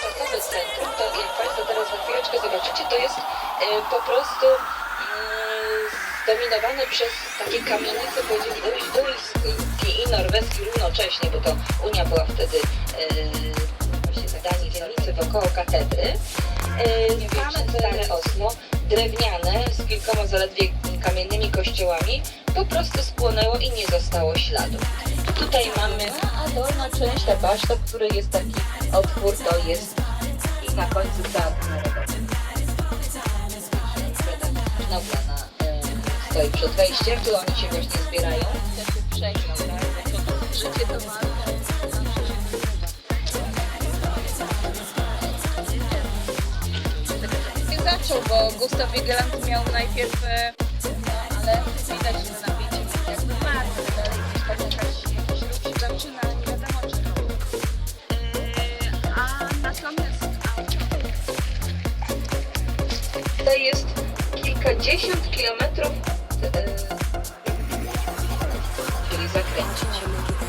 tymczasowe centrum, to jak Państwo teraz za chwileczkę zobaczycie, to jest e, po prostu mm, zdominowane przez takie kamienice, powiedzieli, dość duński i norweski równocześnie, bo to Unia była wtedy e, właśnie zadanie dzielnicy wokoło katedry. E, same stare osno, drewniane, z kilkoma zaledwie kamiennymi kościołami, po prostu spłonęło i nie zostało śladu. Tutaj mamy, a dolna część, ta baszta, w której jest taki otwór, to jest i na końcu teatr narodowy. Nauka e, stoi przed wejściem, tu oni się właśnie zbierają. Przejdą, tak? Życie to zaczął, bo Gustaw Wigeland miał najpierw, e, ale widać, że napięcie jakiś ruch nie wiadomo. E, A natomiast To jest kilkadziesiąt kilometrów, e, czyli zakręcić.